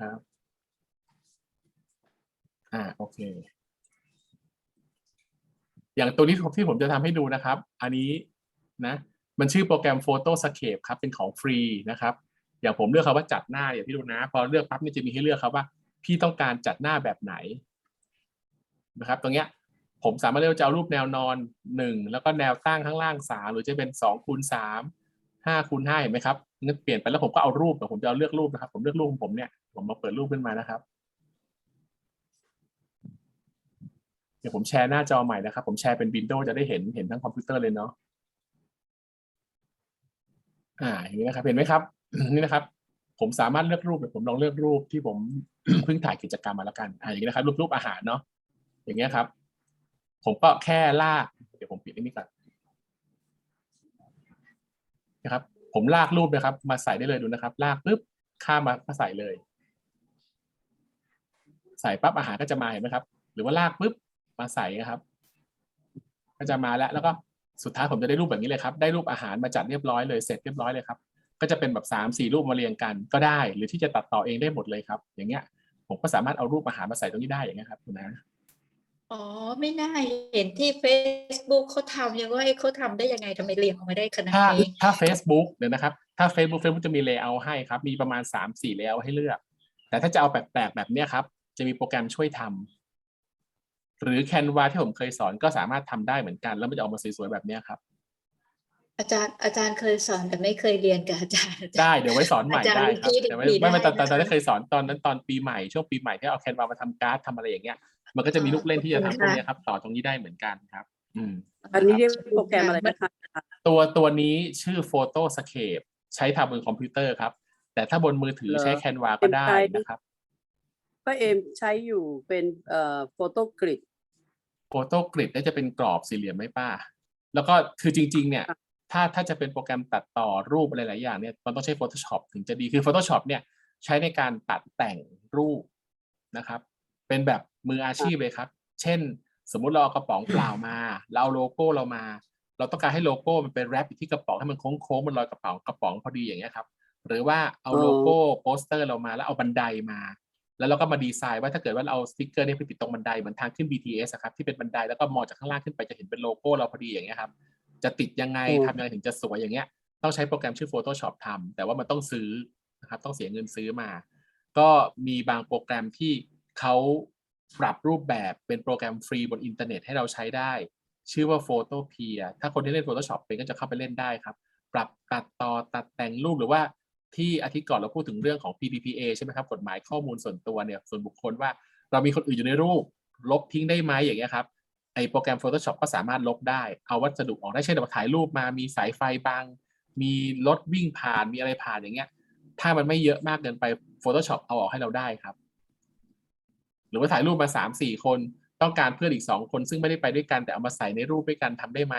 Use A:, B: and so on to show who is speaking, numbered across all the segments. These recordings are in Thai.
A: ครับ อ่า โอเค อย่างตัวนี้ที่ผมจะทำให้ดูนะครับ อันนี้นะ มันชื่อโปรแกรม Photoscape ครับ เป็นของฟรีนะครับ อย่างผมเลือกคำว่าจัดหน้าอย่างพี่ดูนะ พอเลือกปั๊บนี่จะมีให้เลือกครับว่า พี่ต้องการจัดหน้าแบบไหน นะครับ ตรงเนี้ย ผมสามารถเลือกจะเอารูปแนวนอนหนึ่งแล้วก็แนวตั้งข้างล่างสามหรือจะเป็นสองคูณสามห้าคูณห้าเห็นไหมครับงั้นเปลี่ยนไปแล้วผมก็เอารูปแต่ผมจะเอาเลือกรูปนะครับ ผมเลือกรูปของผมเนี่ย ผมมาเปิดรูปขึ้นมานะครับ เดี๋ยวผมแชร์หน้าจอใหม่นะครับ ผมแชร์เป็นวินโดว์จะได้เห็นเห็นทั้งคอมพิวเตอร์เลยเนาะอ่าอย่างนี้นะครับเห็นไหมครับ นี่นะครับ ผมสามารถเลือกรูปเดี๋ยผมลองเลือกรูปที่ผมเพิ่งถ่ายกิจกรรมมาแล้วกันอ่าอย่างนี้นะครับ รูปรูปอาหารเนาะอย่างเงี้ยครับ ผมก็แค่ลาก เดี๋ยวผมปิดนี้ก่อนนะครับ ผมลากรูปนะครับ มาใส่ได้เลยดูนะครับ ลากปุ๊บข้ามมาก็ใส่เลย ใส่ปั๊บอาหารก็จะมาเห็นไหมครับ หรือว่าลากปุ๊บมาใส่นะครับ ก็จะมาแล้วแล้วก็สุดท้ายผมจะได้รูปแบบนี้เลยครับ ได้รูปอาหารมาจัดเรียบร้อยเลยเสร็จเรียบร้อยเลยครับ ก็จะเป็นแบบสามสี่รูปมาเรียงกันก็ได้ หรือที่จะตัดต่อเองได้หมดเลยครับ อย่างเงี้ย ผมก็สามารถเอารูปอาหารมาใส่ตรงนี้ได้อย่างเงี้ยครับคุณนะ
B: อ๋อไม่น่าเห็นที่ Facebook เขาทำยังว่าเอ๊ะเขาทำได้ยังไงทำไมเรียงออกมาได้ขนาด
A: ถ้า
B: นี้
A: ถ้า Facebook เดี๋ยวนะครับ ถ้า Facebook Facebook จะมี layout ให้ครับ มีประมาณ 3 4 layout ให้เลือก แต่ถ้าจะเอาแปลกๆแบบเนี้ยครับ จะมีโปรแกรมช่วยทำหรือ Canva ที่ผมเคยสอนก็สามารถทำได้เหมือนกัน แล้วมันจะออกมาสวยๆแบบเนี้ยครับ
B: อาจารย์อาจารย์เคยสอนแต่ไม่เคยเรียนกับอาจารย์
A: ได้เดี๋ยวไว้สอนใหม่
B: อาจารย์
A: ได้ครับ
B: รีบ
A: เดี๋ยวไว้
B: รีบ
A: ไม่ไม่
B: ได้
A: ตอนตอน
B: นะคะ
A: ที่เคยสอนตอนนั้นตอนปีใหม่ช่วงปีใหม่ที่เอา Canva มาทำการ์ดทำอะไรอย่างเงี้ยมันก็จะมีลูกเล่นที่จะทำพวกเนี้ยครับ ต่อตรงนี้ได้เหมือนกันครับ อืม
C: อันนี้เรียกโปรแกรมอะไรนะคะ
A: ตัวตัวนี้ชื่อ Photoscape ใช้ทำบนคอมพิวเตอร์ครับ แต่ถ้าบนมือถือใช้ Canva ก็ได้นะครับ
C: ก็เอมใช้อยู่เป็นเอ่อโฟโต้กริด
A: โฟโต้กริดน่าจะเป็นกรอบสี่เหลี่ยมไหมป้า แล้วก็คือจริง ๆ เนี่ย
C: ค่ะ
A: ถ้าถ้าจะเป็นโปรแกรมตัดต่อรูปอะไรหลายอย่างเนี่ยมันต้องใช้ Photoshop ถึงจะดีคือ Photoshop เนี่ยใช้ในการตัดแต่งรูปนะครับ เป็นแบบมืออาชีพเลยครับ เช่น สมมุติเราเอากระป๋องเปล่ามา เราเอาโลโก้เรามา เราต้องการให้โลโก้มันเป็นแรปอยู่ที่กระป๋องให้มันโค้งๆมันลอยกระเป๋ากระป๋องพอดีอย่างเงี้ยครับ หรือว่าเอาโลโก้โปสเตอร์เรามาแล้วเอาบันไดมา แล้วเราก็มาดีไซน์ว่าถ้าเกิดว่าเราเอาสติ๊กเกอร์เนี่ยไปติดตรงบันไดเหมือนทางขึ้น BTS อะครับที่เป็นบันไดแล้วก็มองจากข้างล่างขึ้นไปจะเห็นเป็นโลโก้เราพอดีอย่างเงี้ยครับจะติดยังไงทำยังไงถึงจะสวยอย่างเงี้ยต้องใช้โปรแกรมชื่อ Photoshop ทำแต่ว่ามันต้องซื้อนะครับต้องเสียเงินซื้อมา ก็มีบางโปรแกรมที่เขาปรับรูปแบบเป็นโปรแกรมฟรีบนอินเทอร์เน็ตให้เราใช้ได้ ชื่อว่า Photopea ถ้าคนที่เล่น Photoshop เป็นก็จะเข้าไปเล่นได้ครับ ปรับตัดต่อตัดแต่งรูปหรือว่า ที่อาทิตย์ก่อนเราพูดถึงเรื่องของ PDPA ใช่ไหมครับกฎหมายข้อมูลส่วนตัวเนี่ยส่วนบุคคลว่าเรามีคนอื่นอยู่ในรูป ลบทิ้งได้ไหมอย่างเงี้ยครับไอโปรแกรม Photoshop ก็สามารถลบได้ เอาวัสดุออกได้เช่นเราถ่ายรูปมามีสายไฟบังมีรถวิ่งผ่านมีอะไรผ่านอย่างเงี้ย ถ้ามันไม่เยอะมากเกินไป Photoshop เอาออกให้เราได้ครับ หรือว่าถ่ายรูปมาสามสี่คนต้องการเพื่อนอีกสองคนซึ่งไม่ได้ไปด้วยกันแต่เอามาใส่ในรูปด้วยกันทำได้ไหม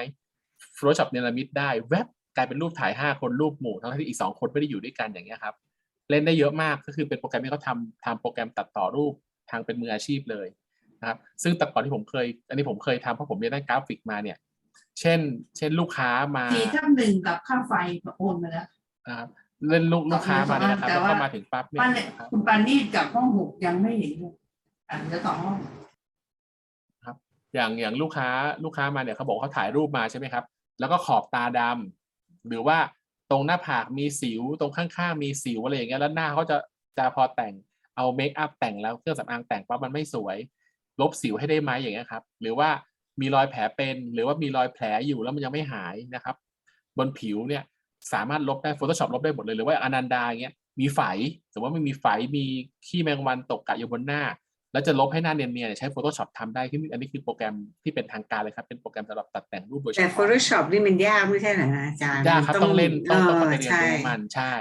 A: Photoshop เนรมิตได้แวบ กลายเป็นรูปถ่ายห้าคนรูปหมู่ทั้งที่อีกสองคนไม่ได้อยู่ด้วยกันอย่างเงี้ยครับ เล่นได้เยอะมากก็คือเป็นโปรแกรมที่เขาทำทำโปรแกรมตัดต่อรูปทางเป็นมืออาชีพเลยนะครับ ซึ่งแต่ก่อนที่ผมเคย อันนี้ผมเคยทำเพราะผมเรียนด้านกราฟิกมาเนี่ย เช่น เช่นลูกค้ามา
D: สี่ทับหนึ่งกับค่าไฟโอนมาแล้ว
A: นะครับเล่นลูกลูกค้ามาเนี่ยนะครับ
D: แต่
A: แล้ว
D: ว่า
A: ก็มาถึงปั๊บเนี่ย
D: บ้านเนี่ย
A: นะครับ
D: คุณปานีดกับห้องหกยังไม่เห็นเลยอะเหลือสองห้อง
A: อย่างอย่างลูกค้าลูกค้ามาเนี่ยเขาบอกเขาถ่ายรูปมาใช่ไหมครับ แล้วก็ขอบตาดำ หรือว่าตรงหน้าผากมีสิวตรงข้างๆมีสิวอะไรอย่างเงี้ยแล้วหน้าเขาจะจะพอแต่งเอาเมคอัพแต่งแล้วเครื่องสำอางแต่งปั๊บมันไม่สวย ลบสิวให้ได้ไหมอย่างเงี้ยครับ หรือว่ามีรอยแผลเป็น หรือว่ามีรอยแผลอยู่แล้วมันยังไม่หายนะครับ บนผิวเนี่ยสามารถลบได้ Photoshop ลบได้หมดเลยหรือว่าอนันดาเงี้ยมีไฝสมมติว่าไมันมีไฝมีขี้แมงวันตกกะอยู่บนหน้า แล้วจะลบให้หน้าเนียนๆเนี่ยใช้ Photoshop ทำได้ที่อันนี้คือโปรแกรมที่เป็นทางการเลยครับ เป็นโปรแกรมสำหรับตัดแต่งรูปโดยเฉ
E: แต่
A: พาะ
E: Photoshop นี่มันยากไม่ใช่เหรออาจารย์
A: ยากครับ
E: มั
A: ต้องเล่นต้องต้อง
E: เอ
A: ไป
E: อ
A: เรียน
E: ใช่
A: รู้มันใช่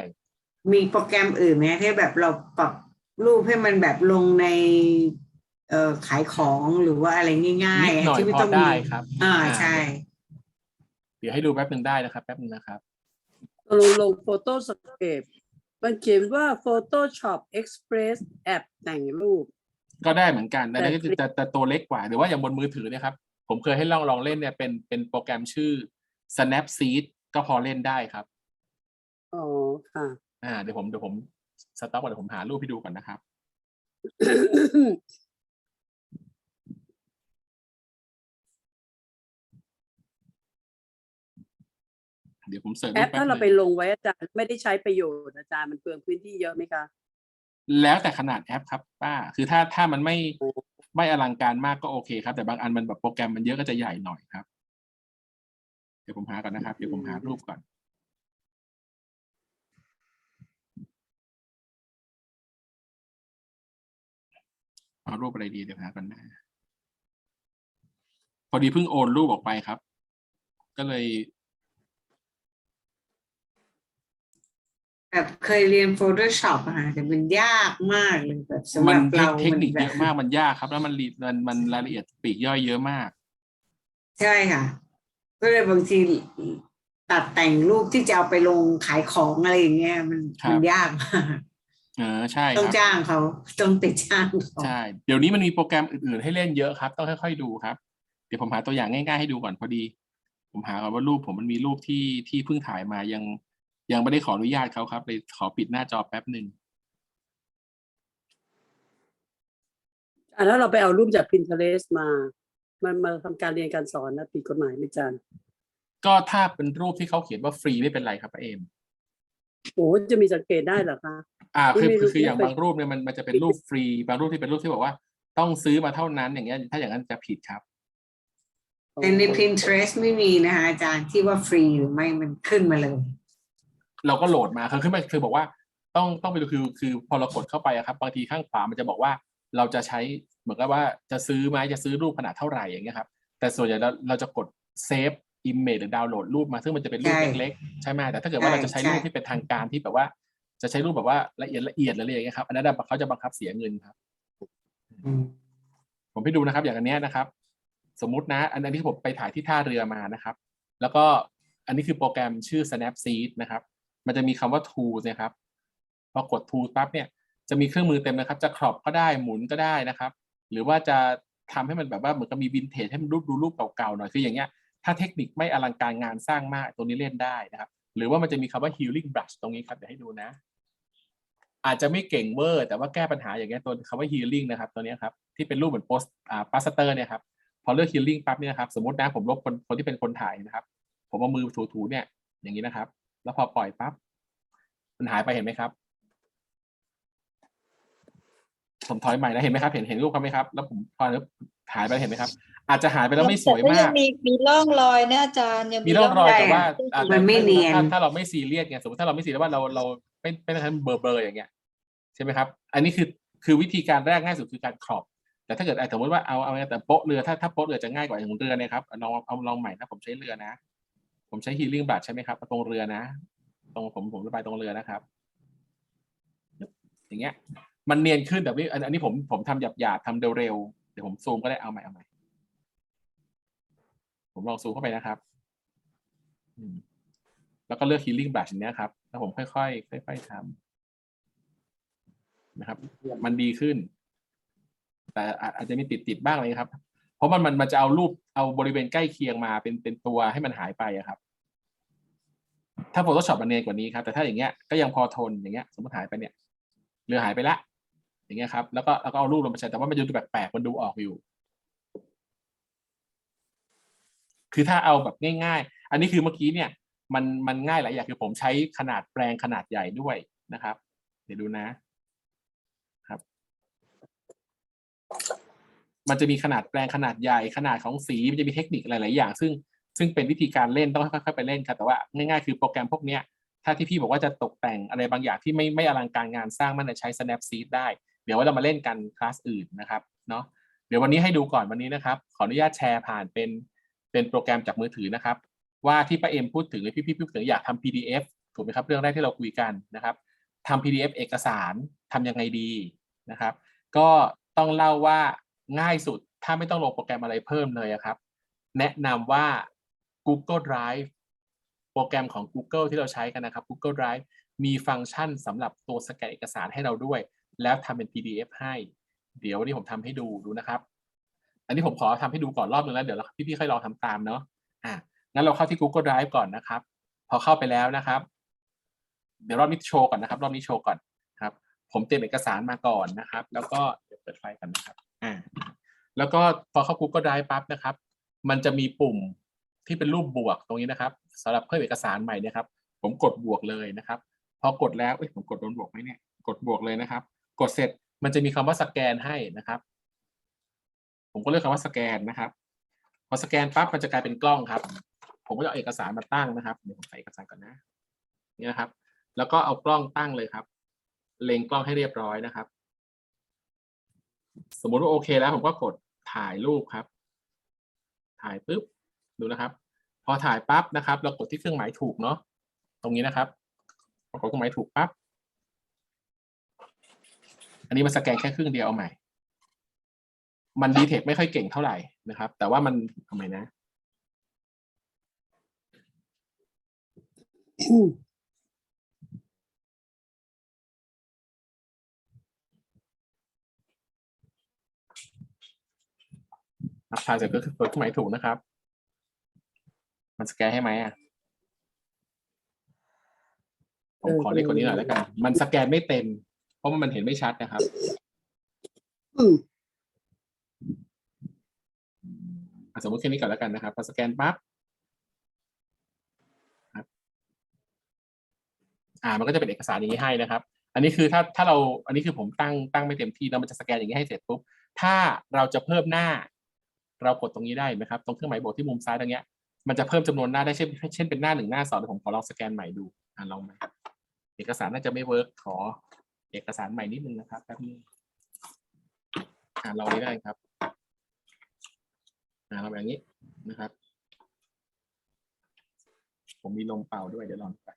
E: มีโปรแกรมอื่นไหมที่แบบเราปรับรูปให้มันแบบลงในเอ่อขายของหรือว่าอะไรง่าย
A: นิดหน่อย
E: ๆที่ไม่
A: พอ
E: ต้อง
A: ได้
E: มี
A: ครับ
E: อ่า
A: อ่า
E: ใช่
A: เดี๋ยวให้ดูแป๊บหนึ่งได้นะครับ แป๊บหนึ่งนะครับ
C: ลงลงโฟโต้สเกปมันเขียนว่า Photoshop Express แอปแต่งรูป
A: ก็ได้เหมือนกันแต่
C: แต่
A: นี่จะจะตัวเล็กกว่า หรือว่าอย่างบนมือถือเนะครับ ผมเคยให้ลองลองเล่นเนี่ยเป็นเป็นโปรแกรมชื่อ Snapseed ก็พอเล่นได้ครับ
C: อ๋อค่ะ
A: อ่าเดี๋ยวผมเดี๋ยวผมสต็อกก่อนเดี๋ยวผมหารูปให้ดูก่อนนะครับเดี๋ยวผมเสิร์ช
C: แอ
A: รู
C: ป
A: ปแป๊บ
C: ถ้าเรา
A: ห
C: ไป
A: นึ่ง
C: ลงไว้อาจารย์ไม่ได้ใช้ประโยชน์อาจารย์มันเปลืองพื้นที่เยอะไหมคะ
A: แล้วแต่ขนาดแอปครับป้า คือถ้าถ้ามันไม่ไม่อลังการมากก็โอเคครับ แต่บางอันมันแบบโปรแกรมมันเยอะก็จะใหญ่หน่อยครับ เดี๋ยวผมหาก่อนนะครับ เดี๋ยวผมหารูปก่อน เอารูปอะไรดีเดี๋ยวหาก่อนนะพอดีเพิ่งโอนรูปออกไปครับ ก็เลย
E: แบบเคยเรียน Photoshop อะค่ะแต่มันยากมากเลยแบบสำห
A: มั
E: รั
A: น
E: บเรา
A: เทคนิค
E: แบ
A: เย
E: บ
A: อะมากมันยากครับ แล้วมันรีมันมันรายละเอียดปลีกย่อยเยอะมาก
E: ใช่ค่ะ ก็เลยบางทีตัดแต่งรูปที่จะเอาไปลงขายของอะไรอย่างเงี้ยมัน
A: ครับ
E: มันยากมาก
A: เออใช่ค
E: ต้อง
A: รับ
E: จ้างเขาต้องไปจ้างเขา
A: ใช่ เดี๋ยวนี้มันมีโปรแกรมอื่นๆ ให้เล่นเยอะครับ ต้องค่อยๆดูครับ เดี๋ยวผมหาตัวอย่างง่ายๆให้ดูก่อนพอดี ผมหาก่อนว่ารูปผมมันมีรูปที่ที่เพิ่งถ่ายมายัง ยังไม่ได้ขออนุญาตเขาครับเลยขอปิดหน้าจอแป๊บหนึ่ง
C: อะถ้าเราไปเอารูปจาก Pinterest มา มันมาทำการเรียนการสอนนะผิดกฎหมายไหมอาจารย์
A: ก็ถ้าเป็นรูปที่เขาเขียนว่าฟรีไม่เป็นไรครับป้าเอม
C: โอ้จะมีสังเกตได้เหรอคะ
A: อ่าคือ
C: ไม่
A: คือ
C: รู้
A: คืออย่าง
C: ไม่เคย
A: บางรูปเนี่ยมันมันจะเป็นรูปฟรีบางรูปที่เป็นรูปที่บอกว่า ต้องซื้อมาเท่านั้นอย่างเงี้ยถ้าอย่างนั้นจะผิดครับ
E: แต่ใน Pinterest ไม่มีนะคะอาจารย์ที่ว่าฟรีหรือไม่มันขึ้นมาเลย
A: เราก็โหลดมาคือขึ้นมาคือบอกว่าต้องต้องไปดูคือคือพอเรากดเข้าไปอะครับ บางทีข้างขวามันจะบอกว่าเราจะใช้เหมือนกับว่าจะซื้อไหมจะซื้อรูปขนาดเท่าไหร่อย่างเงี้ยครับแต่ส่วนใหญ่เราเราจะกดเซฟอิมเมจหรือดาวน์โหลดรูปมาซึ่งมันจะเป็นรูป
E: ใช่
A: เล็กๆใช่ไหมแต่ถ้าเกิดว่า
E: ใช่
A: เราจะใช้
E: ใช่
A: รูปที่เป็นทางการที่แบบว่า จะใช้รูปแบบว่าละเอียดละเอียดหรืออะไรอย่างเงี้ยครับอันนั้นเขาจะบังคับเสียเงินครับ
E: อืม
A: ผมให้ดูนะครับ อย่างอันเนี้ยนะครับ สมมุตินะอันอันนี้ผมไปถ่ายที่ท่าเรือมานะครับ แล้วก็อันนี้คือโปรแกรมชื่อ Snapseed นะครับ มันจะมีคำว่า tools นะครับ พอกด tools ปั๊บเนี่ย จะมีเครื่องมือเต็มนะครับ จะครอบก็ได้ หมุนก็ได้นะครับ หรือว่าจะทำให้มันแบบว่าเหมือนกับมีวินเทจให้มันรูปดูรูปเก่าๆหน่อย คืออย่างเงี้ย ถ้าเทคนิคไม่อลังการงานสร้างมาก ตัวนี้เล่นได้นะครับ หรือว่ามันจะมีคำว่า healing brush ตรงนี้ครับ เดี๋ยวให้ดูนะ อาจจะไม่เก่งเวอร์ แต่ว่าแก้ปัญหาอย่างเงี้ย ตัวคำว่า healing นะครับ ตัวนี้ครับ ที่เป็นรูปเหมือนโปสอ่าปัสเตอร์เนี่ยครับ พอเลือก healing ปั๊บเนี่ยนะครับ สมมตินะผมลบคนคนที่เป็นคนถ่ายนะครับ ผมเอามือถูๆเนี่ย อย่างนี้นะครับ แล้วพอปล่อยปั๊บมันหายไปเห็นไหมครับผมถอยใหม่แล้วเห็นไหมครับ เห็นเห็นรูปเขาไหมครับ แล้วผมพอแล้วหายไปเห็นไหมครับ อาจจะหายไปแล้วไม่สวย
B: แต่ก็
A: มา
B: ยั
A: ก
B: งมีมีร่องรอยนะอาจารย์ยัง
A: มีร่องรอย
E: ใช่
A: แต่ว่า
E: อะ
A: อะ
E: มันไม่
A: แต่
E: เนียน
A: ถ้าถ้าเราไม่ซีเรียสไงสมมติถ้าเราไม่ซีเรียสว่าเราเราไม่ไม่ได้ทำเบลอๆอย่างเงี้ยใช่ไหมครับ อันนี้คือคือวิธีการแรกง่ายสุดคือการครอบ แต่ถ้าเกิดอะสมมติว่าเอาเอาแต่โป๊ะเรือถ้าถ้าโป๊ะเรือจะง่ายกว่าอย่างเรือเนี่ยครับลองเอาลองใหม่นะผมใช้เรือนะ ผมใช้ฮีลิ่งบัตใช่ไหมครับตรงเรือนะ ตรงผมผมระบายตรงเรือนะครับ อย่างเงี้ย มันเนียนขึ้นแต่ไม่อันอันนี้ผมผมทำหยาบหยาบทำเร็วๆเดี๋ยวผมซูมก็ได้เอาใหม่เอาใหม่ผมลองซูมเข้าไปนะครับแล้วก็เลือก healing brush อย่างเนี้ยครับแล้วผมค่อยๆค่อยๆทำนะครับ มันดีขึ้น แต่อาจจะมีติดติดบ้างเลยครับ เพราะมันมันมันจะเอารูปเอาบริเวณใกล้เคียงมาเป็นเป็นตัวให้มันหายไปอะครับ ถ้า Photoshop มันเนียนกว่านี้ครับ แต่ถ้าอย่างเงี้ยก็ยังพอทนอย่างเงี้ย สมมติหายไปเนี่ยเรือหายไปละ อย่างเงี้ยครับ แล้วก็แล้วก็เอารูปลงมาใช้แต่ว่ามันดูแปลกๆมันดูออกอยู่ คือถ้าเอาแบบง่าย ๆ อันนี้คือเมื่อกี้เนี่ย มันมันง่ายหลายอย่างคือผมใช้ขนาดแปลงขนาดใหญ่ด้วยนะครับ เดี๋ยวดูนะ ครับ มันจะมีขนาดแปลงขนาดใหญ่ขนาดของสีมันจะมีเทคนิคหลาย ๆ อย่าง ซึ่งซึ่งเป็นวิธีการเล่นต้องค่อย ๆ ไปเล่นครับแต่ว่าง่าย ๆ คือโปรแกรมพวกเนี้ยถ้าที่พี่บอกว่าจะตกแต่งอะไรบางอย่างที่ไม่ไม่อลังการงานสร้างมันจะใช้ Snapseed ได้ เดี๋ยวว่าเรามาเล่นกันคลาสอื่นนะครับเนาะเดี๋ยววันนี้ให้ดูก่อนวันนี้นะครับ ขออนุญาตแชร์ผ่านเป็นเป็นโปรแกรมจากมือถือนะครับ ว่าที่ป้าเอ็มพูดถึงหรือพี่พี่พูดถึงอยากทำ PDF ถูกไหมครับเรื่องแรกที่เราคุยกันนะครับทำ PDF เอกสารทำยังไงดีนะครับ ก็ต้องเล่าว่า ง่ายสุด ถ้าไม่ต้องลงโปรแกรมอะไรเพิ่มเลยอะครับ แนะนำว่า Google Drive โปรแกรมของ Google ที่เราใช้กันนะครับ Google Drive มีฟังก์ชันสำหรับตัวสแกนเอกสารให้เราด้วย แล้วทำเป็น PDF ให้ เดี๋ยววันนี้ผมทำให้ดูดูนะครับ อันนี้ผมขอทำให้ดูก่อนรอบนึงแล้วเดี๋ยวพี่ๆค่อยลองทำตามเนาะอะงั้นเราเข้าที่ Google Drive ก่อนนะครับ พอเข้าไปแล้วนะครับ เดี๋ยวรอบนี้โชว์ก่อนนะครับ รอบนี้โชว์ก่อนครับ ผมเตรียมเอกสารมาก่อนนะครับ แล้วก็เดี๋ยวเปิดไฟกันนะครับ อ่าแล้วก็พอเข้า Google Drive ปั๊บนะครับ มันจะมีปุ่มที่เป็นรูปบวกตรงนี้นะครับสำหรับเพิ่มเอกสารใหม่เนี่ยครับ ผมกดบวกเลยนะครับ พอกดแล้วเอ้ยผมกดโดนบวกไหมเนี่ยกดบวกเลยนะครับ กดเสร็จมันจะมีคำว่าสแกนให้นะครับ ผมก็เลือกคำว่าสแกนนะครับพอสแกนปั๊บมันจะกลายเป็นกล้องครับ ผมก็จะเอาเอกสารมาตั้งนะครับเดี๋ยวผมใส่เอกสารก่อนนะนี่นะครับ แล้วก็เอากล้องตั้งเลยครับ เล็งกล้องให้เรียบร้อยนะครับ สมมติว่าโอเคแล้วผมก็กดถ่ายรูปครับ ถ่ายปุ๊บดูนะครับ พอถ่ายปั๊บนะครับ เรากดที่เครื่องหมายถูกเนาะตรงนี้นะครับกดเครื่องหมายถูกปั๊บอันนี้มันสแกนแค่ครึ่งเดียวเอาใหม่ มันดีเทคไม่ค่อยเก่งเท่าไหร่นะครับ แต่ว่ามันทำไมนะ นับถ่ายเสร็จก็คือกดเครื่องหมายถูกนะครับ มันสแกนให้ไหมอะผมขอเล็กกว่านี้หน่อยแล้วกัน มันสแกนไม่เต็ม เพราะว่ามันเห็นไม่ชัดนะครับ
C: อืม
A: อะสมมติแค่นี้ก่อนแล้วกันนะครับพอสแกนปั๊บครับอ่า มันก็จะเป็นเอกสารอย่างนี้ให้นะครับ อันนี้คือถ้าถ้าเรา อันนี้คือผมตั้งตั้งไม่เต็มที่แล้วมันจะสแกนอย่างนี้ให้เสร็จปุ๊บ ถ้าเราจะเพิ่มหน้า เรากดตรงนี้ได้ไหมครับตรงเครื่องหมายบวกที่มุมซ้ายตรงเนี้ยมันจะเพิ่มจำนวนหน้าได้เช่นเช่นเป็นหน้าหนึ่งหน้าสองเดี๋ยผมขอลองสแกนใหม่ดูอ่าลองไหมเอกสารน่าจะไม่เวิร์กขอเอกสารใหม่นิดนึงนะครับแป๊บนึงอ่าลองนี้ได้ครับอ่าเราแบบนี้นะครับ ผมมีลมเป่าด้วยเดี๋ยวลองไป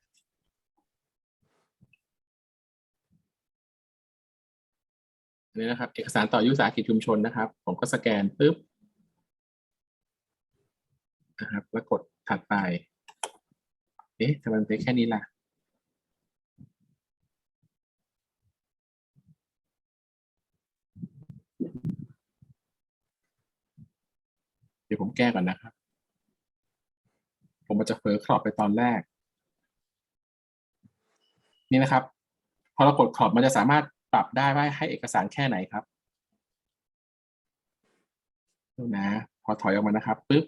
A: นนี้นะครับ เอกสารต่อยุทธศาสกิจชุมชนนะครับ ผมก็สแกนปุ๊บ นะครับ แล้วกดถัดไป เอ๊ะทำไมมันเป็นแค่นี้ล่ะ เดี๋ยวผมแก้ก่อนนะครับ ผมมันจะเฟอครอบไปตอนแรก นี่นะครับ พอเรากดขอบมันจะสามารถปรับได้ว่าให้เอกสารแค่ไหนครับดูนะ พอถอยออกมานะครับปุ๊บ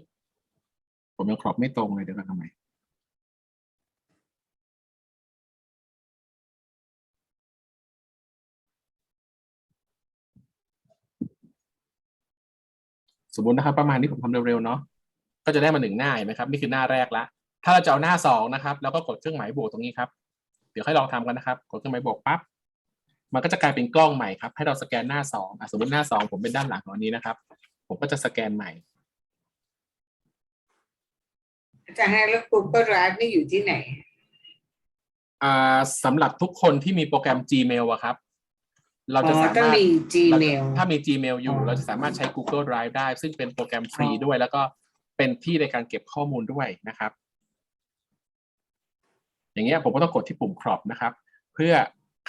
A: ผมยังครอบไม่ตรงเลยเดี๋ยวเราทำไมสมมตินะครับประมาณนี้ผมทำเร็วๆเนาะก็จะได้มาหนึ่งหน้าเห็นไหมครับนี่คือหน้าแรกละถ้าเราจะเอาหน้าสองนะครับแล้วก็กดเครื่องหมายบวกตรงนี้ครับเดี๋ยวให้ลองทำกันนะครับ กดเครื่องหมายบวกปั๊บมันก็จะกลายเป็นกล้องใหม่ครับให้เราสแกนหน้าสองอะสมมติหน้าสองผมเป็นด้านหลังของอันนี้นะครับ ผมก็จะสแกนใหม่
E: อาจารย์ให้แล้ว Google Drive นี่อยู่ที่ไหน
A: อ่าสำหรับทุกคนที่มีโปรแกรม Gmail อะครับ เรา
E: อ๋
A: จะ
E: อ
A: สา
E: ต้อง
A: มารถ
E: มี Gmail
A: ถ้ามี Gmail อยู่ เราจะสามารถใช้ Google Drive ได้ ซึ่งเป็นโปรแกรมฟรีด้วย แล้วก็เป็นที่ในการเก็บข้อมูลด้วยนะครับ อย่างเงี้ยผมก็ต้องกดที่ปุ่ม crop นะครับ เพื่อ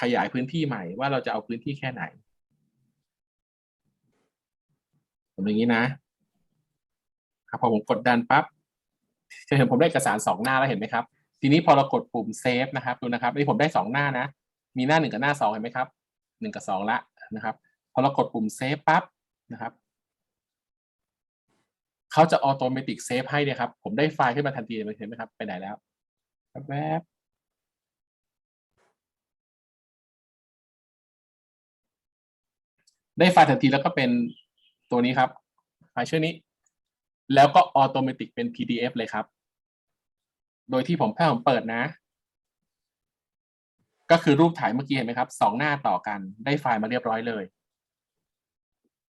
A: ขยายพื้นที่ใหม่ว่าเราจะเอาพื้นที่แค่ไหนผมอย่างนี้นะครับพอผมกดดันปั๊บ จะเห็นผมได้เอกสารสองหน้าแล้วเห็นไหมครับ ทีนี้พอเรากดปุ่มเซฟนะครับดูนะครับนี่ผมได้สองหน้านะ มีหน้าหนึ่งกับหน้าสองเห็นไหมครับหนึ่งกับสองละนะครับพอเรากดปุ่มเซฟปั๊บนะครับเขาจะออโตเมติกเซฟให้เนี่ยครับ ผมได้ไฟล์ขึ้นมาทันทีเลยเห็นไหมครับ ไปไหนแล้วแวบได้ไฟล์ทันทีแล้วก็เป็นตัวนี้ครับ ไฟล์ชื่อนี้ แล้วก็ออโตเมติกเป็น PDF เลยครับ โดยที่ผมแค่ผมเปิดนะ ก็คือรูปถ่ายเมื่อกี้เห็นไหมครับสองหน้าต่อกันได้ไฟล์มาเรียบร้อยเลย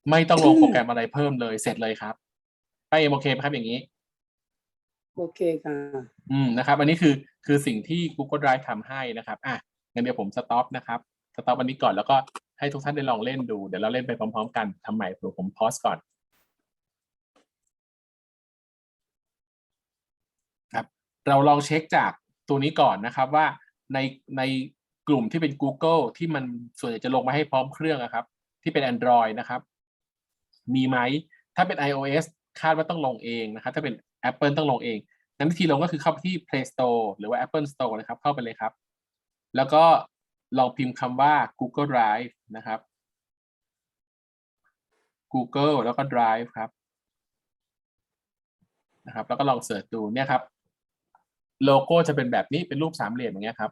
A: ไม่ต้องลงโปรแกรมอะไรเพิ่มเลยเสร็จเลยครับไปเอ็มโอเคไหมครับอย่างนี้
C: โอเคค่ะ
A: อืมนะครับ อันนี้คือคือสิ่งที่ Google Drive ทำให้นะครับ อะงั้นเดี๋ยวผมสต็อปนะครับสต็อปอันนี้ก่อนแล้วก็ให้ทุกท่านได้ลองเล่นดู เดี๋ยวเราเล่นไปพร้อม ๆ กันทำใหม่เดี๋ยวผมพอสก่อนครับ เราลองเช็คจากตัวนี้ก่อนนะครับว่าในในกลุ่มที่เป็น Google ที่มันส่วนใหญ่จะลงมาให้พร้อมเครื่องนะครับ ที่เป็น Android นะครับ มีไหมถ้าเป็น iOS คาดว่าต้องลงเองนะครับ ถ้าเป็น Apple ต้องลงเองงั้นวิธีลงก็คือเข้าไปที่ Play Store หรือว่า Apple Store นะครับ เข้าไปเลยครับ แล้วก็ลองพิมพ์คำว่า Google Drive นะครับ Google แล้วก็ Drive ครับนะครับ แล้วก็ลองเสิร์ชดูเนี่ยครับ โลโก้จะเป็นแบบนี้เป็นรูปสามเหลี่ยมอย่างเงี้ยครับ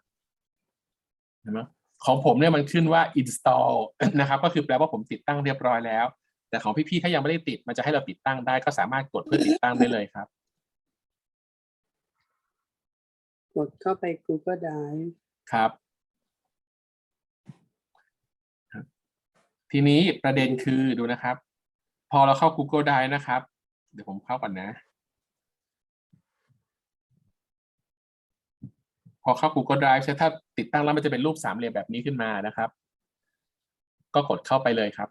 A: เห็นไหมของผมเนี่ยมันขึ้นว่า install นะครับ ก็คือแปลว่าผมติดตั้งเรียบร้อยแล้ว แต่ของพี่ๆถ้ายังไม่ได้ติดมันจะให้เราติดตั้งได้ ก็สามารถกดเพื่อติดตั้งได้เลยครับ
C: กดเข้าไป Google Drive
A: ครับครับทีนี้ประเด็นคือดูนะครับ พอเราเข้า Google Drive นะครับ เดี๋ยวผมเข้าก่อนนะ พอเข้า Google Drive ใช่ถ้าติดตั้งแล้วมันจะเป็นรูปสามเหลี่ยมแบบนี้ขึ้นมานะครับ ก็กดเข้าไปเลยครับ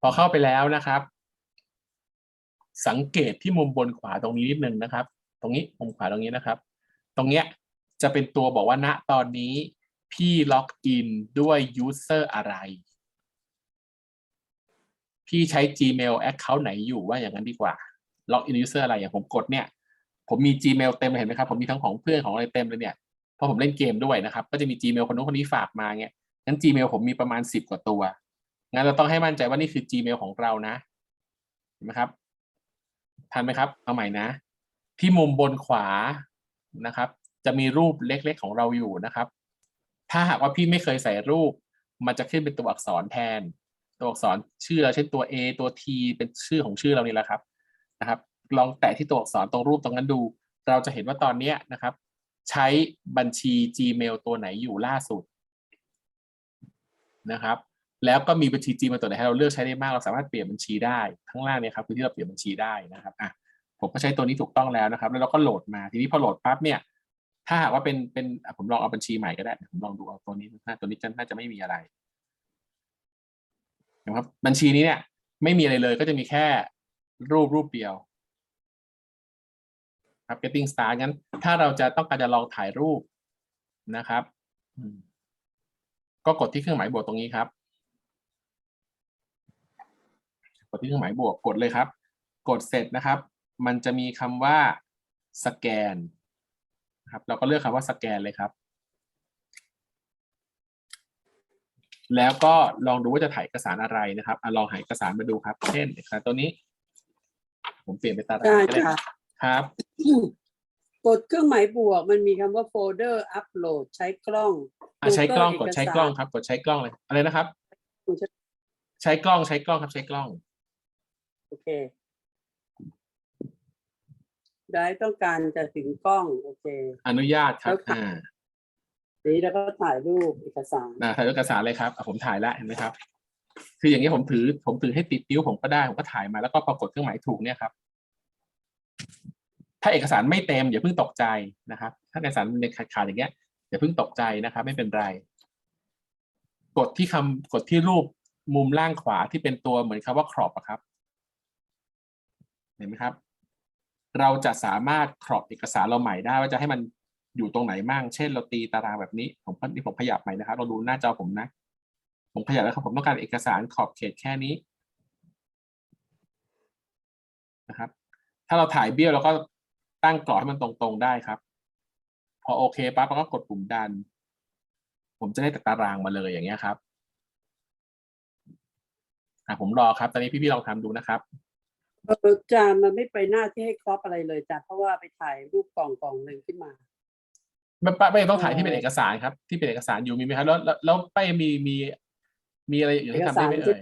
A: พอเข้าไปแล้วนะครับ สังเกตที่มุมบนขวาตรงนี้นิดนึงนะครับ ตรงนี้มุมขวาตรงนี้นะครับ ตรงเนี้ยจะเป็นตัวบอกว่าณตอนนี้พี่ล็อกอินด้วย user อะไร พี่ใช้ Gmail account ไหนอยู่ว่าอย่างนั้นดีกว่าล็อกอิน user อะไรอย่างผมกดเนี่ย ผมมี Gmail เต็มเลยเห็นไหมครับผมมีทั้งของเพื่อนของอะไรเต็มเลยเนี่ยเพราะผมเล่นเกมด้วยนะครับ ก็จะมี Gmail คนนู้นคนนี้ฝากมาเงี้ยงั้น Gmail ผมมีประมาณสิบกว่าตัวงั้นเราต้องให้มั่นใจว่านี่คือ Gmail ของเรานะเห็นไหมครับทันไหมครับเอาใหม่นะ ที่มุมบนขวานะครับ จะมีรูปเล็กๆของเราอยู่นะครับ ถ้าหากว่าพี่ไม่เคยใส่รูป มันจะขึ้นเป็นตัวอักษรแทน ตัวอักษรชื่อเราเช่นตัว A ตัว T เป็นชื่อของชื่อเรานี่แหละครับนะครับ ลองแตะที่ตัวอักษรตรงรูปตรงนั้นดู เราจะเห็นว่าตอนนี้นะครับ ใช้บัญชี Gmail ตัวไหนอยู่ล่าสุดนะครับ แล้วก็มีบัญชี Gmail ตัวไหนให้เราเลือกใช้ได้มากเราสามารถเปลี่ยนบัญชีได้ข้างล่างเนี่ยครับคือที่เราเปลี่ยนบัญชีได้นะครับอะผมก็ใช้ตัวนี้ถูกต้องแล้วนะครับ แล้วเราก็โหลดมาทีนี้พอโหลดปั๊บเนี่ยถ้าหากว่าเป็นเป็นผมลองเอาบัญชีใหม่ก็ได้ ผมลองดูเอาตัวนี้นะตัวนี้จน่าจะไม่มีอะไรนะครับบัญชีนี้เนี่ย ไม่มีอะไรเลยก็จะมีแค่รูปรูปเดียว ครับ getting start งั้น ถ้าเราจะต้องการจะลองถ่ายรูปนะครับอืมก็กดที่เครื่องหมายบวกตรงนี้ครับ กดที่เครื่องหมายบวกกดเลยครับ กดเสร็จนะครับ มันจะมีคำว่าสแกนนะครับ เราก็เลือกคำว่าสแกนเลยครับ แล้วก็ลองดูว่าจะถ่ายเอกสารอะไรนะครับอะลองหาเอกสารมาดูครับ เช่นเอกสารตัวนี้ ผมเปลี่ยนเป็นตาราง
C: ได้
A: ก็ได้
C: ค่ะ
A: ครับ
C: กดเครื่องหมายบวกมันมีคำว่าโฟลเดอร์อัปโหลดใช้กล้อง
A: อะใช้กล้องก
C: Google
A: ดใช้
C: เอกสาร
A: กล้องครับ กดใช้กล้องเลยอะไรนะครับ
C: คุณจะ
A: ใช้กล้องใช้กล้องครับใช้กล้อง
C: โอเค ได้ต้องการจะถึงกล้อง โอเค
A: อนุญาตครับ
C: แล้วค่ะ
A: อ่า
C: ทีนี้เราก็ถ่ายรูปเอกสาร
A: นะถ่ายเอกสารเลยครับอะผมถ่ายแล้วเห็นไหมครับ คืออย่างนี้ผมถือผมถือให้ติดนิ้วผมก็ได้ผมก็ถ่ายมาแล้วก็ปรากฏเครื่องหมายถูกเนี่ยครับ ถ้าเอกสารไม่เต็มอย่าเพิ่งตกใจนะครับ ถ้าเอกสารในขาดขาดอย่างเงี้ยอย่าเพิ่งตกใจนะครับ ไม่เป็นไร กดที่คำกดที่รูปมุมล่างขวาที่เป็นตัวเหมือนคำว่า crop อะครับ เห็นไหมครับ เราจะสามารถ crop เอกสารเราใหม่ได้ว่าจะให้มันอยู่ตรงไหนมั่ง เช่น เราตีตารางแบบนี้ผมนี่ผมขยับใหม่นะครับ เราดูหน้าจอผมนะ ผมขยับแล้วครับผมต้องการเอกสารขอบเขตแค่นี้นะครับ ถ้าเราถ่ายเบี้ยวเราก็ตั้งกรอบให้มันตรงๆได้ครับ พอโอเคปั๊บเราก็กดปุ่มดัน ผมจะได้ตารางมาเลยอย่างเงี้ยครับอะผมรอครับ ตอนนี้พี่ๆลองทำดูนะครับ
C: เออจานมันไม่ไปหน้าที่ให้ครอปอะไรเลยจ้ะเพราะว่าไปถ่ายรูปกล่องกล่องหนึ่งขึ้นมา
A: ไม่ป้าไม่ต้องถ่ายที่เป็น
C: อ๋อ
A: เอกสารครับ ที่เป็นเอกสารอยู่มีไหมครับแล้วแล้วแล้วป้ายังมีมี มีอะไรอื่นให้ทำได้ไหม
C: เอกสารที่
A: เอ่ย